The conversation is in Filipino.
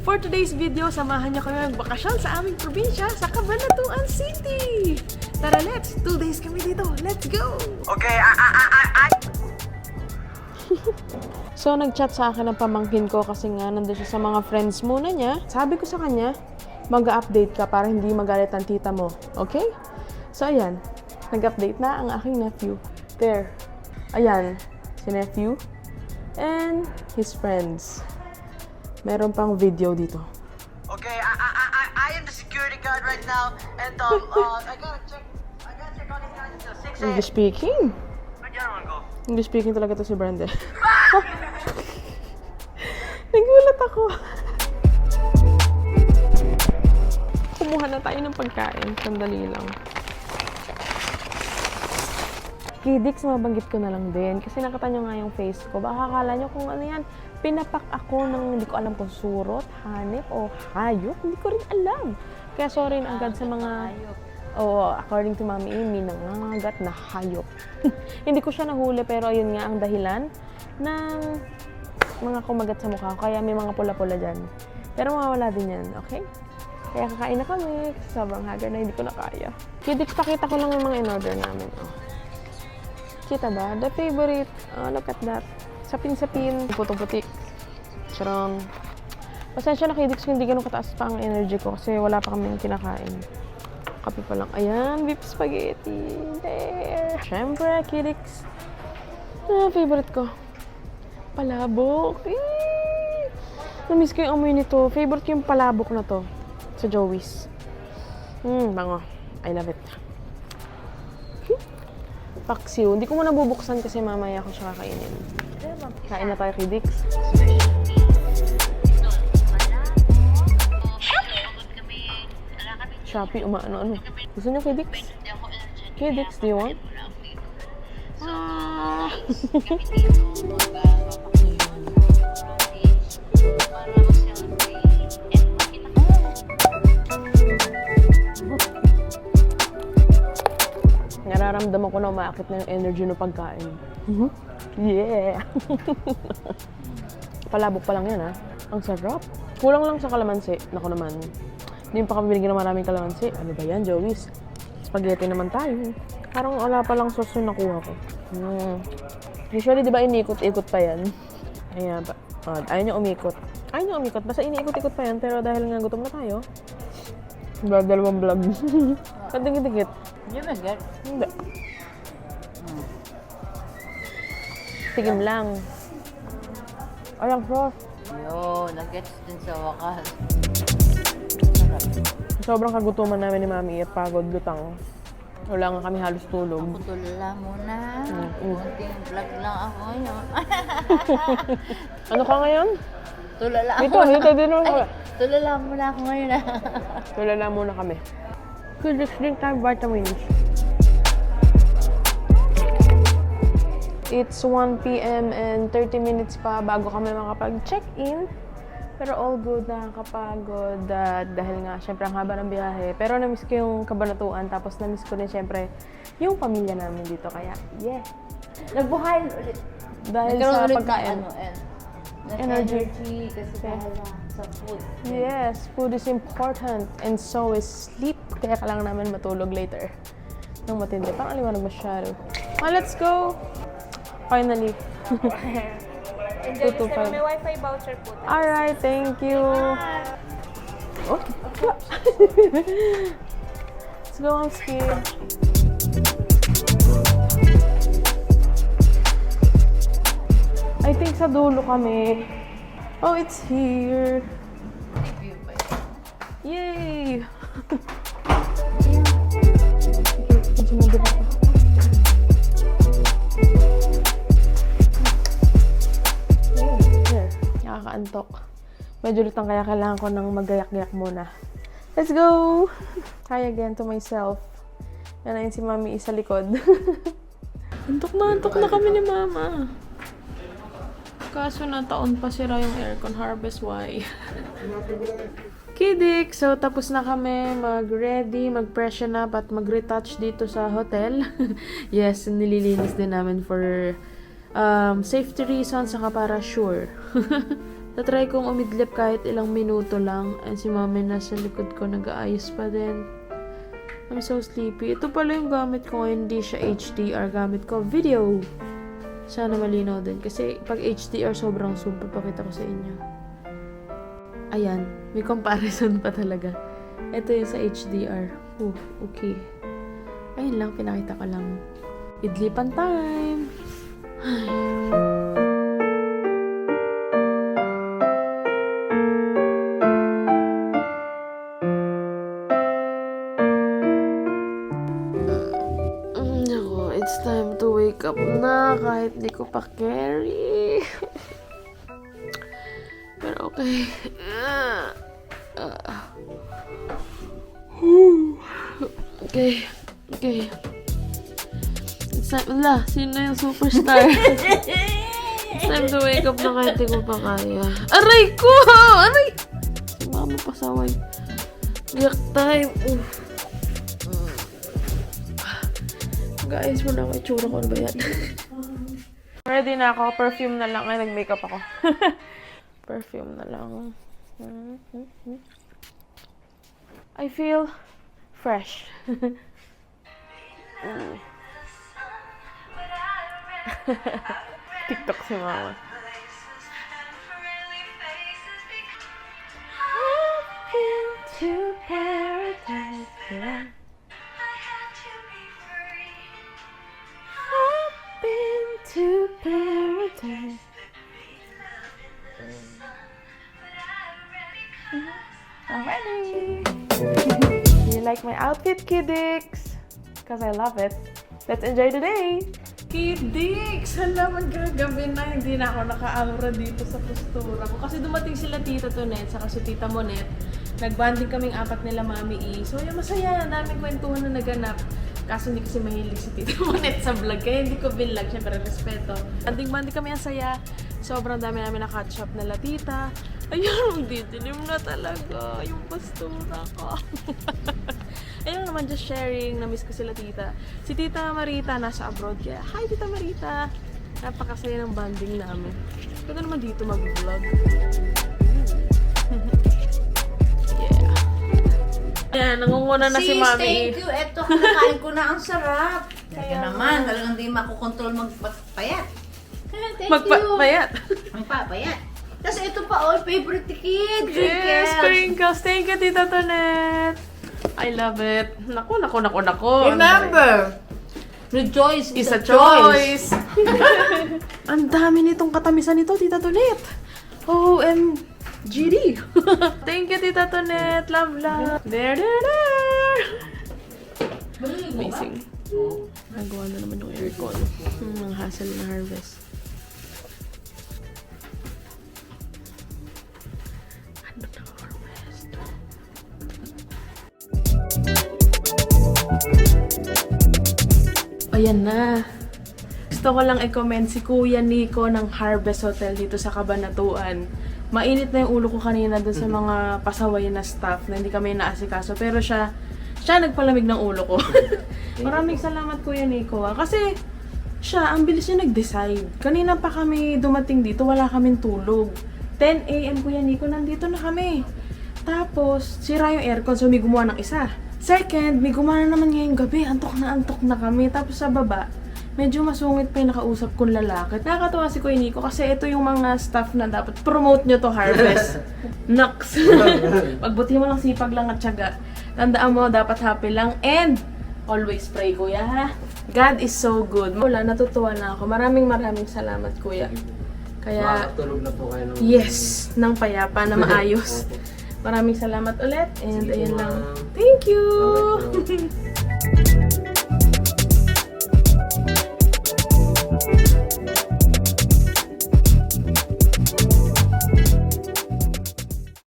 For today's video, samahan niyo kami magbakasyon sa aming probinsya sa Cabanatuan City! Tara, let's! Two days kami dito. Let's go! Okay, I, I, I, I. So, nag-chat sa akin ang pamangkin ko kasi nga nandun siya sa mga friends muna niya. Sabi ko sa kanya, mag-update ka para hindi magalit ang tita mo. Okay? So, ayan. Nag-update na ang aking nephew. There. Ayan. Si nephew. And his friends. Meron pang video dito. Okay, I, I, I, I- am the security guard right now, and um, uh, I gotta check, I gotta check on these guys until 6 a.m. English speaking. Where'd the other one go? English speaking talaga to si Brenda. Nagulat ako. Kumuha na tayo ng pagkain. Sandali lang. Kidix, mabanggit ko na lang din. Kasi nakita nyo nga yung face ko. Baka akala nyo kung ano yan. Pinapak ako ng hindi ko alam kung surot, hanip, o hayop. Hindi ko rin alam. Kaya sorry na agad sa mga... Oo, according to Mami Amy, nangangagat na hayop. hindi ko siya nahuli, pero ayun nga ang dahilan ng mga kumagat sa mukha ko. Kaya may mga pula-pula dyan. Pero mawawala din yan, okay? Kaya kakain na kami kasi sobrang haga na hindi ko na kaya. Kidix, pakita ko lang yung mga in-order namin. Oh. Kita ba? The favorite. Oh, look at that. Sapin-sapin. Putong-putik. Charong. Pasensya na kidix kung hindi ganun kataas pa ang energy ko kasi wala pa kami kinakain. Kape pa lang. Ayan, beef spaghetti. There. Siyempre, kidix. Ah, favorite ko. Palabok. Eh. Namiss ko yung amoy nito. Favorite ko yung palabok na to. Sa Joey's. Hmm, bango. I love it. Paksiw. Hindi ko muna bubuksan kasi mamaya ko siya kakainin. Kain na tayo kay Dix. Shopee, umaano-ano. Gusto niyo kay Dix? Kay Dix, do you want? Ah. Nararamdaman ko na umaakit na yung energy ng pagkain. Yeah! Palabok pa lang yan, ha? Ang sarap. Kulang lang sa kalamansi. Naku naman. Hindi pa kami binigyan ng maraming kalamansi. Ano ba yan, Joey's? Spaghetti naman tayo. Parang wala pa lang sauce yung nakuha ko. Mm. Usually, di ba, iniikot-ikot pa yan? Ayan pa. Oh, ayaw niya umikot. Ayaw niya umikot. Basta iniikot-ikot pa yan. Pero dahil nga gutom na tayo, dalawang vlog. Kadikit-dikit. Hindi ba? Hindi. Tigim lang. Ay, ang sauce. Yo, nag-gets din sa wakas. Sobrang kagutuman namin ni Mami at pagod, lutang. Wala nga kami halos tulog. Putulala muna. Mm, mm. Kunting vlog lang ako ngayon. Ano ka ngayon? tulala Dito, muna. dito din ako. Ay, tulala muna ako ngayon ah. Tulala muna kami. Good, let's drink tayo vitamins. It's 1 p.m. and 30 minutes pa bago kami makapag-check-in. Pero all good, nakakapagod. Uh, dahil nga, syempre, ang haba ng biyahe. Pero na-miss ko yung kabanatuan. Tapos na-miss ko din, syempre, yung pamilya namin dito. Kaya, yeah. Nagbuhayin ulit. Dahil Nagkaroon sa ulit ng pagkain. Ano, and, ng Energy. energy. kasi dahil sa food. Yes, food is important. And so is sleep. Kaya kailangan namin matulog later. Nang matindi. Parang aliwanag masyado. Ah, let's go! Finally. Enjoy Tutu pa. May wifi voucher po. tayo. Alright, thank you. Oh. Let's go on skid. I think sa dulo kami. Oh, it's here. Yay! Nakakaantok. Medyo lutang kaya kailangan ko ng magayak-gayak muna. Let's go! Hi again to myself. Yan na si Mami isa likod. antok na, antok na kami ni Mama. Kaso na taon pa sira yung aircon. Harvest why? Kidik! So, tapos na kami mag-ready, mag-freshen up, at mag-retouch dito sa hotel. yes, nililinis din namin for um, safety reasons, saka para sure. Tatry kong umidlip kahit ilang minuto lang. And si mami nasa likod ko nag-aayos pa din. I'm so sleepy. Ito pala yung gamit ko ngayon. Hindi siya HDR. Gamit ko video. Sana malinaw din. Kasi pag HDR sobrang zoom. Papakita ko sa inyo. Ayan. May comparison pa talaga. Ito yung sa HDR. Oh, okay. Ayun lang. Pinakita ko lang. Idlipan time! Mm, na kahit di ko pa carry. Pero okay. Ah. Ah. Okay. Okay. It's time, wala, sino yung superstar? it's time to wake up na kahit di ko pa kaya. Aray ko! Aray! Si mama pasaway. Yak time. Oof. Guys, muna ako itsura ko. Ano ba yan? Ready na ako. Perfume na lang. Ay, nag-makeup ako. Perfume na lang. I feel fresh. Mm. TikTok si mama. To paradise, yeah. Like my outfit, Kiddix? Because I love it. Let's enjoy the day. Kiddix! Hala, magagabi na. Hindi na ako naka-aura dito sa postura ko. Kasi dumating sila Tita Tonet, saka si Tita Monet. Nag-banding kaming apat nila Mami E. So, yung masaya. Daming kwentuhan na naganap. Kaso hindi kasi mahilig si Tita Monet sa vlog. Kaya hindi ko binlog. Siyempre, respeto. Banding-banding kami ang saya. Sobrang dami namin na catch up na latita. Ayun, magdidilim na talaga yung postura ko. Ayun naman, just sharing. Na-miss ko sila tita. Si Tita Marita nasa abroad. Kaya, hi Tita Marita! Napakasaya ng banding namin. Pwede naman dito mag-vlog. yeah. Ayan, nangunguna na si Sis, Mami. thank you. Eto, kinakain ko na ang sarap. Kaya naman, talagang di makokontrol magpapayat. Thank Magpapayat. you. Magpapayat. Tapos ito pa, all favorite ni kid. Yes, sprinkles. Thank you, Tita Tonet. I love it. Naku, naku, naku, naku. Remember, rejoice is a choice. Ang dami nitong katamisan nito, Tita Tonet. OMGD. Thank you, Tita Tonet. Love, love. There, there, there. Amazing. Nagawa na naman yung aircon. Hmm, Ang hassle na harvest. Ayan na. Gusto ko lang i-comment si Kuya Nico ng Harvest Hotel dito sa Cabanatuan. Mainit na yung ulo ko kanina dun sa mga pasaway na staff na hindi kami naasikaso. Pero siya, siya nagpalamig ng ulo ko. Maraming salamat Kuya Nico. ah. Kasi siya, ang bilis niya nag-decide. Kanina pa kami dumating dito, wala kaming tulog. 10 a.m. Kuya Nico, nandito na kami. Tapos, sira yung aircon, so may gumawa ng isa. Second, may gumawa na naman ngayong gabi. Antok na antok na kami. Tapos sa baba, medyo masungit pa yung nakausap kong lalaki. Nakakatawa si Kuya Nico kasi ito yung mga staff na dapat promote nyo to harvest. Naks. Pagbuti mo lang sipag lang at tiyaga. Tandaan mo, dapat happy lang. And, always pray, Kuya, ha? God is so good. Wala, natutuwa na ako. Maraming maraming salamat, Kuya. Kaya, Makakatulog na po kayo ng... yes, ng payapa na maayos. Maraming salamat ulit. And ayun lang. Thank you!